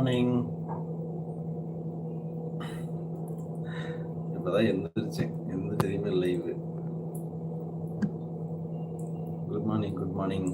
Morning இப்பதான் எந்திரிச்சேன். எந்த தெரியுமே live good morning good morning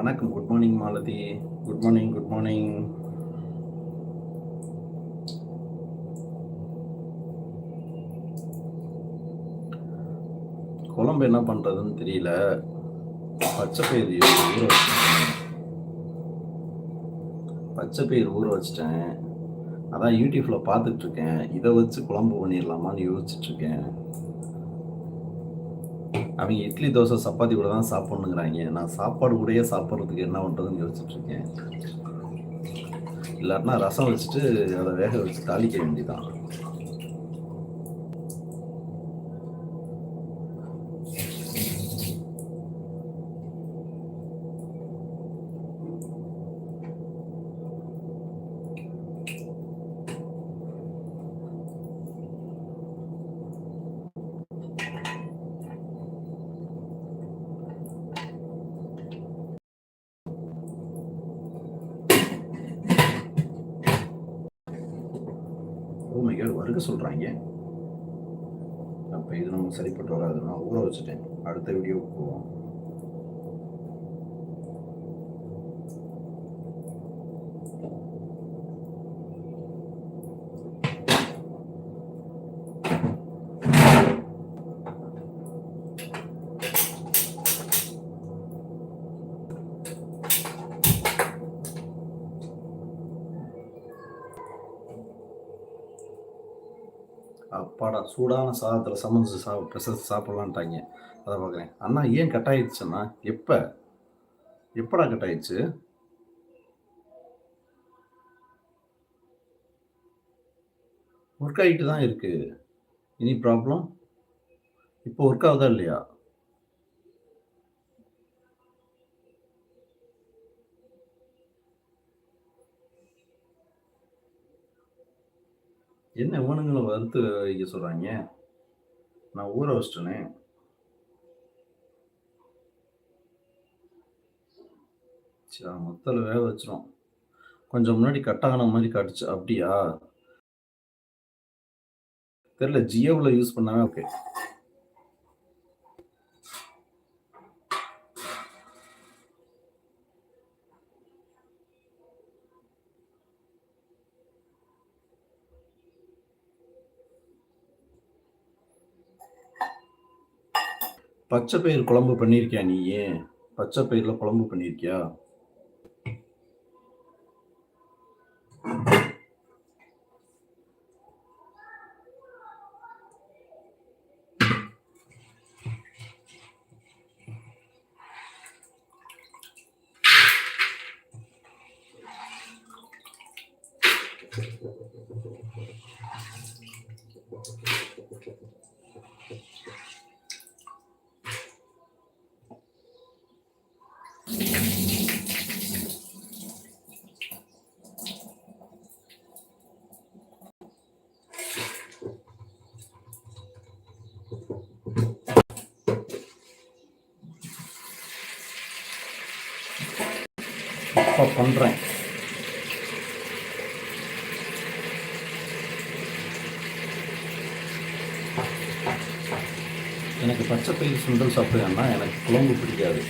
வணக்கம். Good morning Malathi good morning good morning குழம்பு என்ன பண்றதுன்னு தெரியல. பச்சை பயிர் ஊற வச்சிட்டேன். பச்சை பயிர் ஊற வச்சிட்டேன். அதான் யூடியூப்ல பார்த்துட்டு இருக்கேன். இதை வச்சு குழம்பு பண்ணிடலாமான்னு யோசிச்சுட்டு இருக்கேன். அவங்க இட்லி தோசை சப்பாத்தி கூட தான் சாப்பிட்ணுங்கிறாங்க. நான் சாப்பாடு கூடயே சாப்பிட்றதுக்கு என்ன பண்ணுறதுன்னு யோசிச்சுட்ருக்கேன் இல்லாட்டினா ரசம் வச்சுட்டு அதை வேக வச்சு தாளிக்க வேண்டியதான் Oh ஓமைகள் வருக சொல்கிறாங்க அப்போ இது நமக்கு சரிப்பட்டு வராது நான் ஊற வச்சுட்டேன். அடுத்த வீடியோவுக்கு போவோம் அப்பாடா சூடான சாதத்தில் சமைச்சு சா பிசைச்சு சாப்பிட்லான்ட்டாங்க. அதை பார்க்குறேன் அண்ணா ஏன் கட் ஆயிடுச்சுன்னா எப்போ? எப்படா கட் ஆயிடுச்சு ஒர்க் ஆகிட்டு தான் இருக்குது இனி ப்ராப்ளம் இப்போ ஒர்க் ஆகுதா இல்லையா? என்ன இவனுங்களை வறுத்து வைக்க சொல்கிறாங்க நான் ஊற வச்சிட்டேனே. சரி மொத்தத்தில் வேக வச்சிரும். கொஞ்சம் முன்னாடி கட் ஆன மாதிரி காட்டுச்சு. அப்படியா? தெரியல ஜியோவில் யூஸ் பண்ணாவே ஓகே பச்சை பயிர் குழம்பு பண்ணியிருக்கியா நீ ஏன்? பச்சை பயிரில் குழம்பு பண்ணியிருக்கியா இப்போ பண்ணுறேன் எனக்கு பச்சை பயிர் சுண்டல் சாப்பிடுவேன்னா எனக்கு குழம்பு பிடிக்காது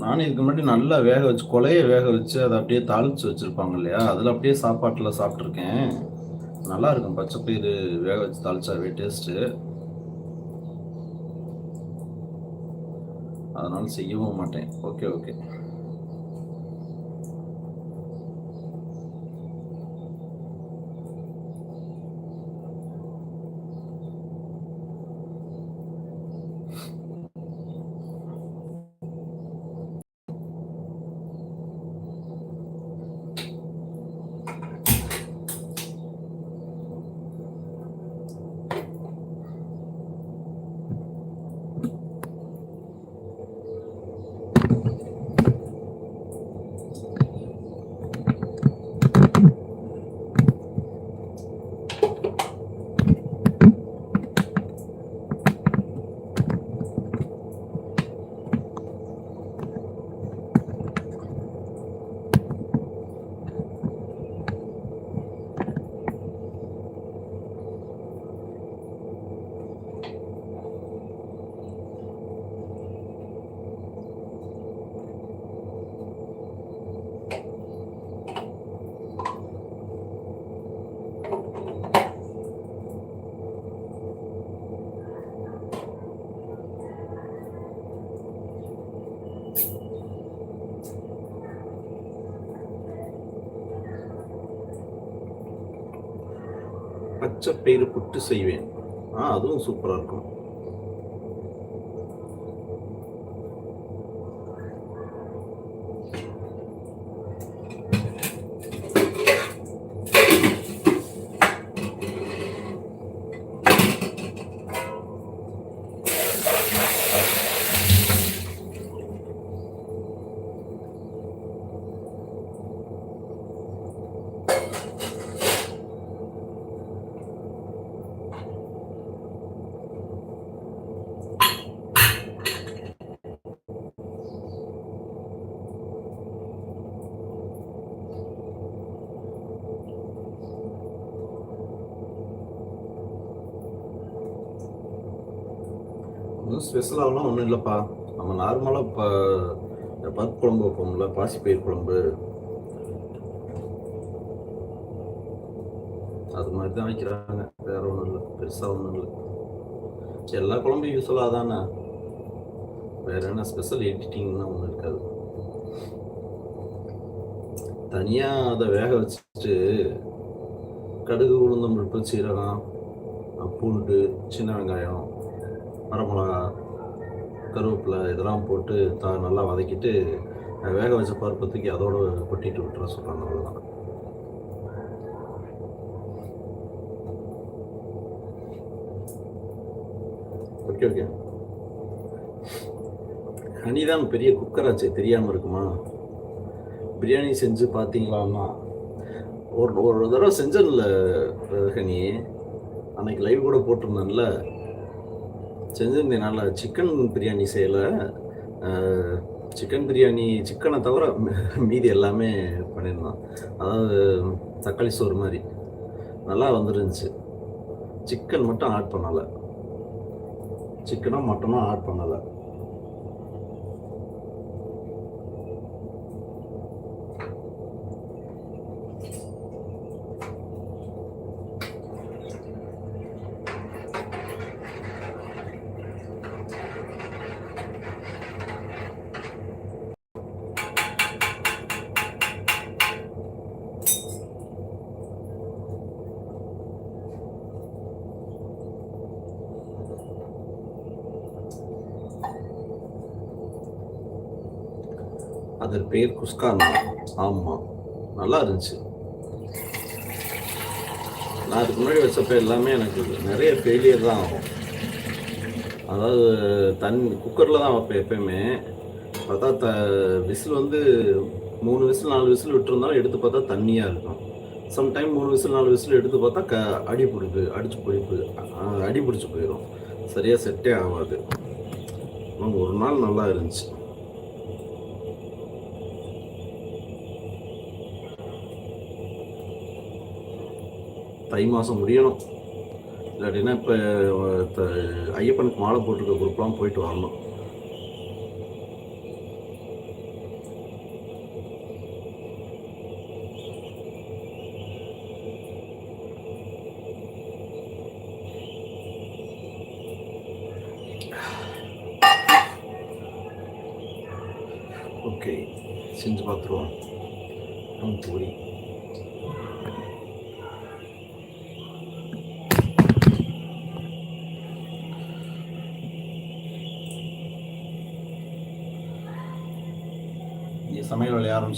நானும் இதுக்கு முன்னாடி நல்லா வேக வச்சு கொலையை வேக வச்சு அதை அப்படியே தாளிச்சு வச்சுருப்பாங்க இல்லையா? அதில் அப்படியே சாப்பாட்டில் சாப்பிட்ருக்கேன் நல்லா இருக்கும். பச்சை பயிறு வேக வச்சு தாளிச்சாவே டேஸ்ட்டு அதனால் செய்யவும் மாட்டேன். ஓகே ஓகே பச்சை பயிறு புட்டு செய்வேன். ஆ அதுவும் சூப்பராக இருக்கும். ஒன்றும் ஸ்பெஷலாகலாம் ஒன்றும் இல்லைப்பா. நம்ம நார்மலாக இப்போ பருப்பு குழம்பு வைப்போம்ல பாசிப்பயிர் குழம்பு. அது மாதிரி தான் வைக்கிறாங்க. வேற ஒன்றும் இல்லை பெருசாக ஒன்றும் இல்லை. எல்லா குழம்பும் யூஸ்ஃபுல்லாக தானே? வேற என்ன ஸ்பெஷல் எடிட்டிங்னா ஒன்றும் இருக்காது. தனியாக அதை வேக வச்சுட்டு கடுகு உளுந்தம் பருப்பு சீரகம் பூண்டு சின்ன வெங்காயம் வரமிளகா கருவேப்பிலை இதெல்லாம் போட்டு தா நல்லா வதக்கிட்டு வேக வச்ச பருப்பத்துக்கு அதோடு கொட்டிட்டு விட்டுற சொல்கிறாங்க அவ்வளோதான் ஓகே ஓகே ஹனிதான் பெரிய குக்கராச்சே தெரியாமல் இருக்குமா? பிரியாணி செஞ்சு பார்த்தீங்களாம்மா ஒரு ஒரு தடவை செஞ்சதில்ல ஹனி. அன்னைக்கு லைவ் கூட போட்டிருந்தேன்ல. செஞ்சிருந்தேன் நல்லா சிக்கன் பிரியாணி செய்யலை. சிக்கன் பிரியாணி சிக்கனை தவிர மீதி எல்லாமே பண்ணியிருந்தான் அதாவது தக்காளி சோறு மாதிரி. நல்லா வந்துருந்துச்சு. சிக்கன் மட்டும் ஆட் பண்ணலை. சிக்கனும் மட்டனும் ஆட் பண்ணலை. அதன் பேர் குஸ்கானா ஆமாம் நல்லா இருந்துச்சு. நான் அதுக்கு முன்னாடி வச்சப்ப எல்லாமே எனக்கு நிறைய ஃபெயிலியர் தான் ஆகும். அதாவது தண்ணி குக்கரில் தான் வைப்பேன் எப்பயுமே. பார்த்தா த விசில் வந்து மூணு விசில் நாலு விசில் விட்டுருந்தாலும் எடுத்து பார்த்தா தண்ணியாக இருக்கும். சம்டைம் மூணு விசில் நாலு விசில் எடுத்து பார்த்தா க அடி பிடிப்பு அடிச்சு பிடிப்பு அடி பிடிச்சி போயிடும் சரியாக செட்டே ஆகாது. ஒரு நாள் நல்லா இருந்துச்சு. தை மாதம் முடியணும். இல்லாட்டினா இப்போ ஐயப்பனுக்கு மாலை போட்டிருக்க குரூப்லாம் போயிட்டு வரணும்.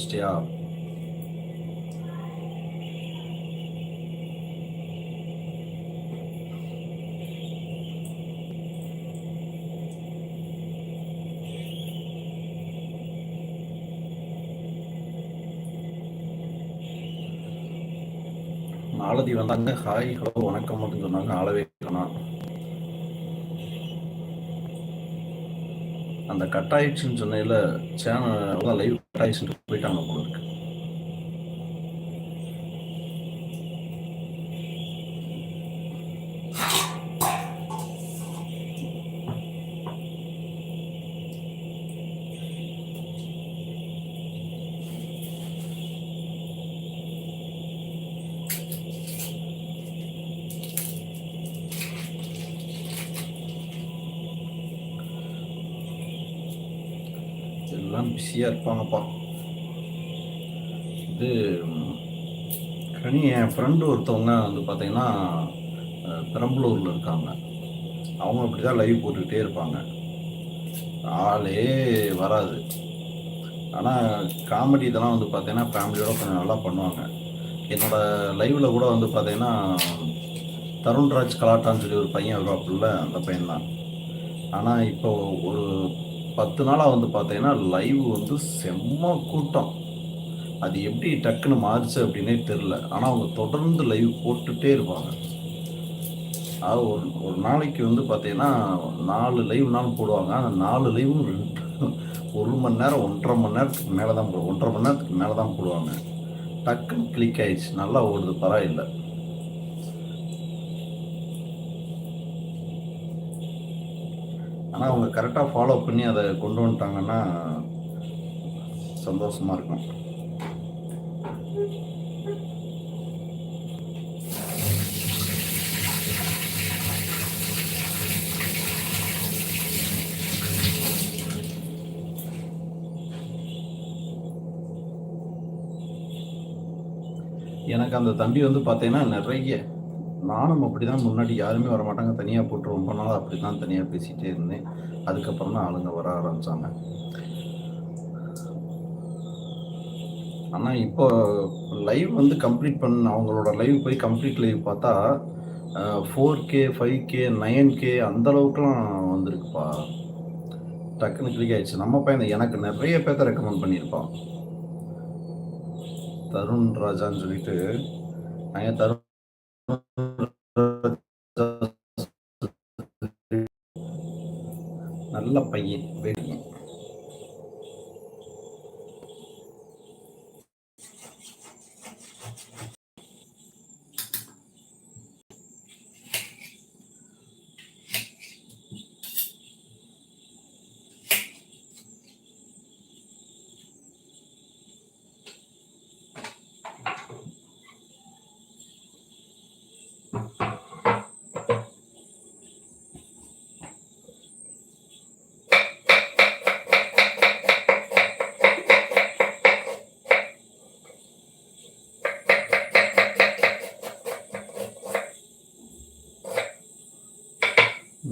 ஆரம்பிச்சிட்டியா மாலதி வந்தாங்க. ஹாய் ஹலோ வணக்கம் அப்படின்னு சொன்னாங்க. ஆளவே சொன்னான் அந்த கட் ஆயிடுச்சுன்னு சொன்னையில சேனல் லைவ் கட் போயிட்டாங்க போல இருக்கு. இருப்பாங்கப்பா இது கனி என் ஃப்ரெண்டு ஒருத்தவங்க வந்து பார்த்தீங்கன்னா பெரம்பலூரில் இருக்காங்க. அவங்க அப்படி தான் லைவ் போட்டுக்கிட்டே இருப்பாங்க. ஆளே வராது. ஆனால் காமெடி இதெல்லாம் வந்து பார்த்தீங்கன்னா ஃபேமிலியோட கொஞ்சம் நல்லா பண்ணுவாங்க. என்னோடய லைவில் கூட வந்து பார்த்தீங்கன்னா தருண்ராஜ் கலாட்டான்னு சொல்லி ஒரு பையன் வருவாப்புல அந்த பையன் தான் ஆனால் இப்போ ஒரு பத்து நாளாக வந்து பார்த்தீங்கன்னா லைவ் வந்து செம்ம கூட்டம். அது எப்படி டக்குன்னு மாறுச்சு அப்படின்னே தெரில ஆனால் அவங்க தொடர்ந்து லைவ் போட்டுகிட்டே இருப்பாங்க. அது ஒரு ஒரு நாளைக்கு வந்து பார்த்தீங்கன்னா நாலு லைவ்னாலும் போடுவாங்க. அந்த நாலு லைவும் ரெண்டு ஒரு மணி நேரம் ஒன்றரை மணி நேரத்துக்கு மேலே தான் போடுவோம் ஒன்றரை மணி நேரத்துக்கு மேலே தான் போடுவாங்க. டக்குன்னு கிளிக் ஆயிடுச்சு. நல்லா ஓடுது பரவாயில்லை. ஆனால் அவங்க கரெக்டாக ஃபாலோ பண்ணி அதை கொண்டு வந்துட்டாங்கன்னா சந்தோஷமாக இருக்கும். எனக்கு அந்த தம்பி வந்து பார்த்தீங்கன்னா நிறைய நானும் அப்படி தான் முன்னாடி யாருமே வர மாட்டாங்க தனியாக போட்டு ரொம்ப நாள் அப்படி தான் தனியாக பேசிகிட்டே இருந்தேன். அதுக்கப்புறம் தான் ஆளுங்க வர ஆரம்பித்தாங்க ஆனால் இப்போ லைவ் வந்து கம்ப்ளீட் பண்ண அவங்களோட லைவ் போய் கம்ப்ளீட் லைவ் பார்த்தா four K five K nine K அந்த அளவுக்குலாம் வந்திருக்குப்பா. டக்குன்னு கிளிக் ஆயிடுச்சு. நம்ம பையன் எனக்கு நிறைய பேர்த்த ரெக்கமெண்ட் பண்ணியிருப்பான். தருண் ராஜான்னு சொல்லிட்டு நான் தருண் நல்ல பையன்.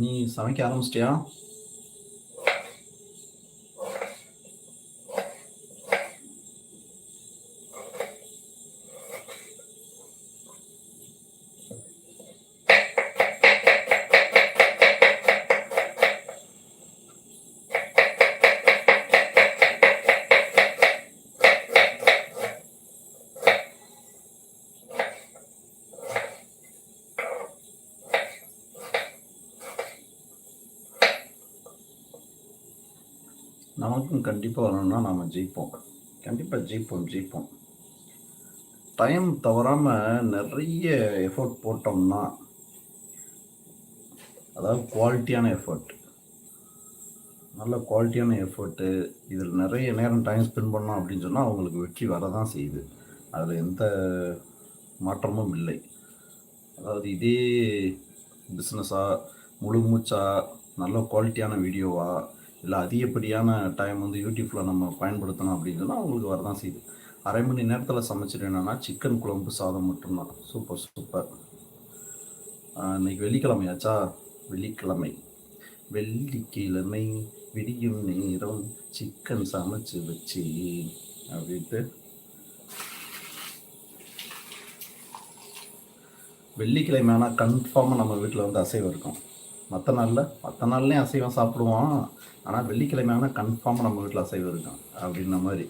நீ சமைக்க ஆரம்பிச்சிட்டியா நமக்கும் கண்டிப்பாக வரணும்னா நாம் ஜெயிப்போம். கண்டிப்பாக ஜெயிப்போம் ஜெயிப்போம். டைம் தவறாமல் நிறைய எஃபோர்ட் போட்டோம்னா அதாவது குவாலிட்டியான எஃபோர்ட் நல்ல குவாலிட்டியான எஃபோர்ட்டு இதில் நிறைய நேரம் டைம் ஸ்பெண்ட் பண்ணோம் அப்படின்னு சொன்னால் அவங்களுக்கு வெற்றி வர தான் செய்யுது. அதில் எந்த மாற்றமும் இல்லை. அதாவது இதே பிஸ்னஸாக முழு மூச்சா நல்ல குவாலிட்டியான வீடியோவாக இல்லை அதிகப்படியான டைம் வந்து யூடியூப்பில் நம்ம பயன்படுத்தணும் அப்படின்னு சொன்னால் உங்களுக்கு வரதான் செய்யுது. அரை மணி நேரத்தில் சமைச்சிட்டு என்னென்னா சிக்கன் குழம்பு சாதம் மட்டும்தான். சூப்பர் சூப்பர் ஆஹ் இன்னைக்கு வெள்ளிக்கிழமையாச்சா வெள்ளிக்கிழமை. வெள்ளிக்கிழமை விடியும் நேரம் சிக்கன் சமைச்சு வச்சு அப்படின்ட்டு. வெள்ளிக்கிழமை ஆனால் கன்ஃபார்மாக நம்ம வீட்டில் வந்து அசைவம் இருக்கும். மற்ற நாளில் மற்ற நாள்லேயும் அசைவம் சாப்பிடுவோம் ஆனால் வெள்ளிக்கிழமை ஆனால் கன்ஃபார்மாக நம்ம வீட்டில் அசைவம் இருக்கும் அப்படின்ன மாதிரி.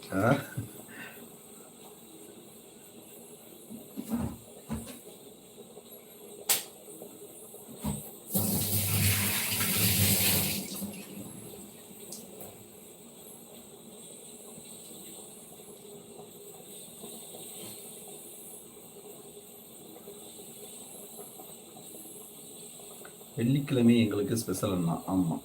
வெள்ளிக்கிழமை எங்களுக்கு ஸ்பெஷல் அண்ணா. ஆமாம்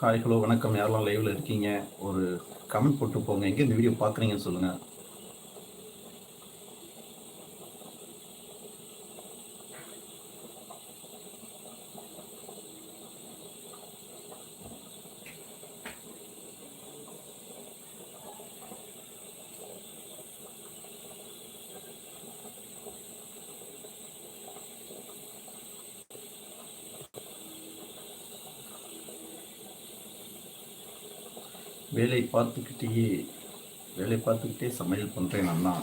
ஹாய் ஹலோ வணக்கம். யாரெல்லாம் லைவில் இருக்கீங்க? ஒரு கமெண்ட் போட்டு போங்க. எங்கே இந்த வீடியோ பார்க்குறீங்கன்னு சொல்லுங்கள் வேலை பார்த்துக்கிட்டே வேலை பார்த்துக்கிட்டே சமையல் பண்ணுறேன் அண்ணா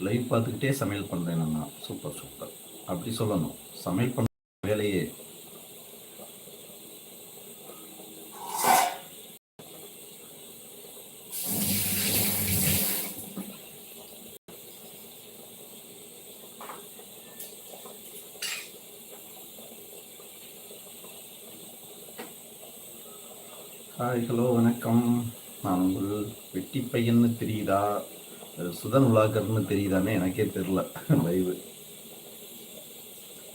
லைவ் பார்த்துக்கிட்டே சமையல் பண்ணுறேன் அண்ணா சூப்பர் சூப்பர் அப்படி சொல்லணும். சமையல் பண்ண வேலையே ஹாய் ஹலோ வணக்கம் நான் உங்கள் வெட்டி பையன்னு தெரியுதா தான் சுதன் தெரியுதானே? எனக்கே தெரில லைவு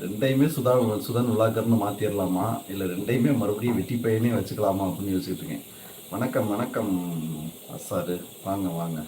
ரெண்டையுமே சுதா சுதன் உலாக்கர்னு மாற்றிடலாமா இல்லை ரெண்டையுமே மறுபடியும் வெட்டி பையனே வச்சுக்கலாமா? அப்படின்னு யோசிச்சுட்டு இருக்கேன். வணக்கம் வணக்கம் சாரு வாங்க வாங்க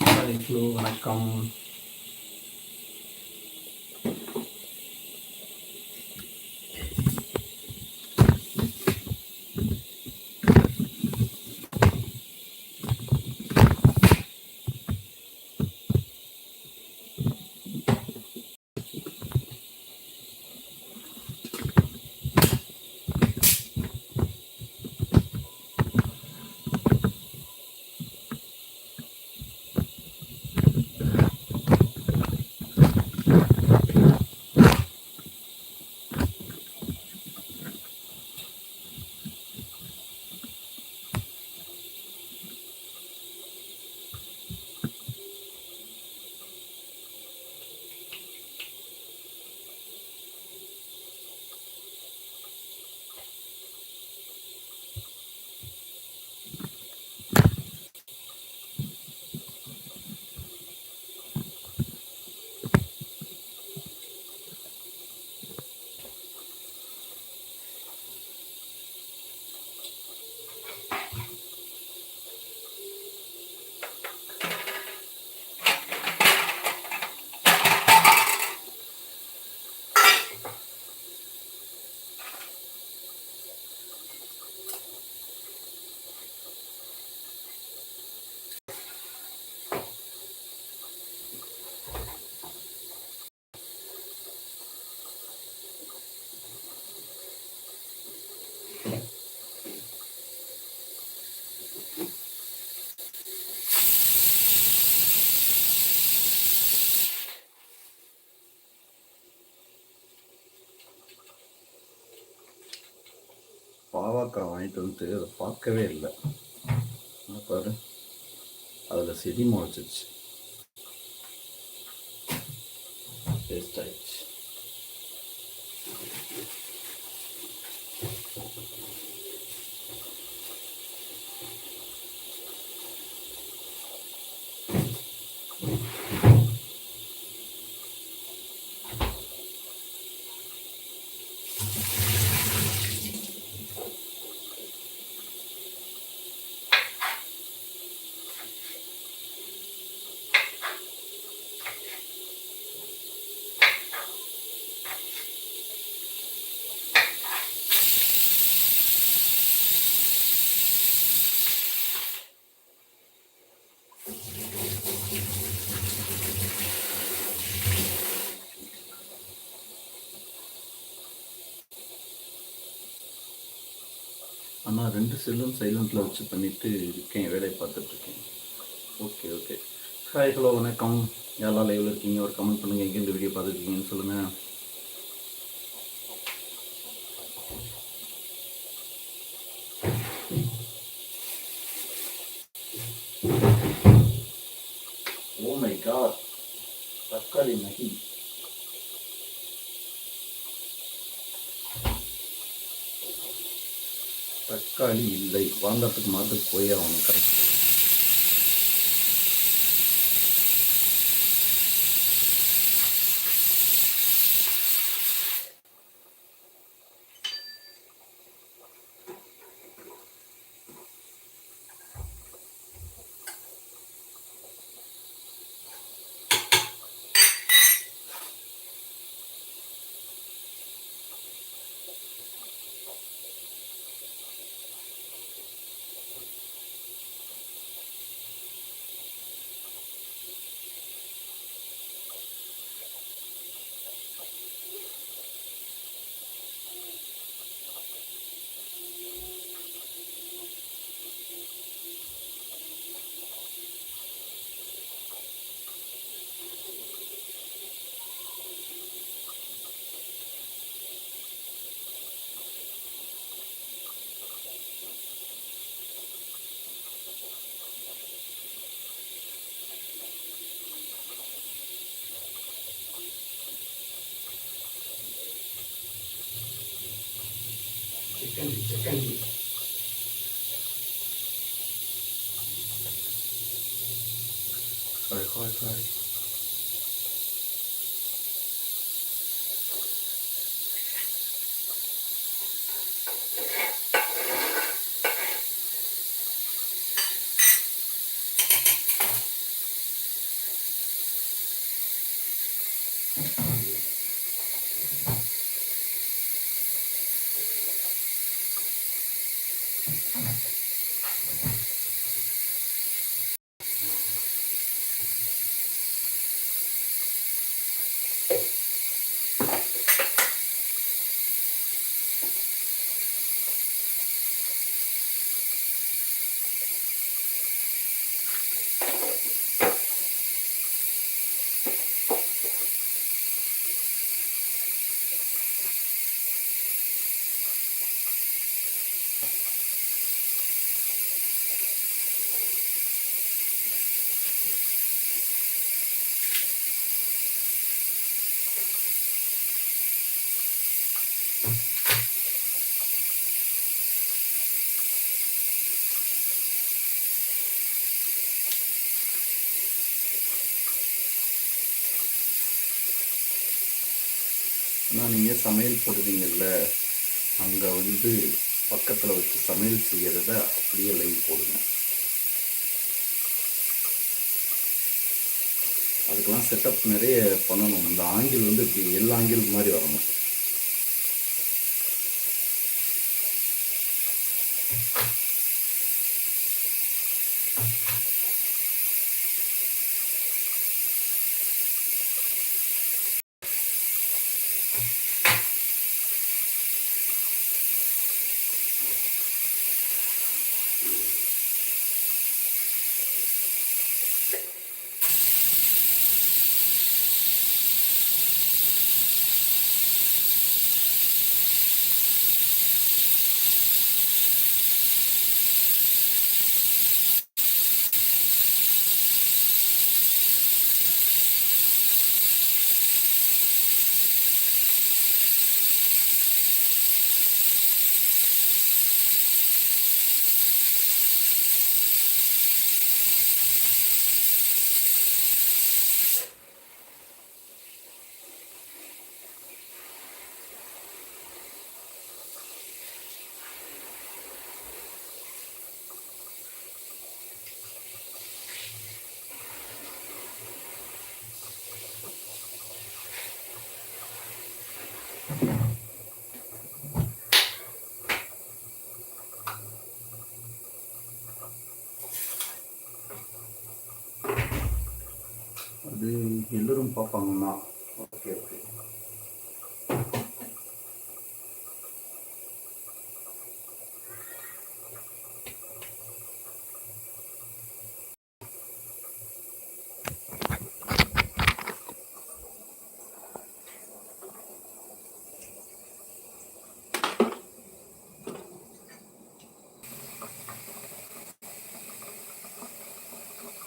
ஹாய் ஹலோ வணக்கம் மிளகாக்காய் வாங்கிட்டு வந்து அதை பார்க்கவே இல்லை. பாரு அதில் செடி முளைச்சிச்சு வேஸ்ட் ஆயிடுச்சு. ஆனால் ரெண்டு செல்லும் சைலண்ட்டில் வச்சு பண்ணிட்டு இருக்கேன் வேலையை பார்த்துட்ருக்கேன் ஓகே ஓகே. ஹாய் ஹலோ வணக்கம். யாரெல்லாம் லைவில் இருக்கீங்க? ஒரு கமெண்ட் பண்ணுங்கள் எங்கே இந்த வீடியோ பார்த்துருக்கீங்கன்னு சொல்லுங்கள் ஓ oh மை காட் தக்காளி மகி நாற்காலி இல்லை. வாங்கறதுக்கு மாட்டுக்கு போய் ஆகணும். கரெக்ட். ஆனால் நீங்கள் சமையல் போடுவீங்கல்ல அங்கே வந்து பக்கத்தில் வச்சு சமையல் செய்கிறத அப்படியே லைவ் போடுங்க. அதுக்கெல்லாம் செட்டப் நிறைய பண்ணணும். இந்த ஆங்கிள் வந்து இப்படி எல்லா ஆங்கிள் மாதிரி வரணும். பார்ப்பாங்கண்ணா ஓகே ஓகே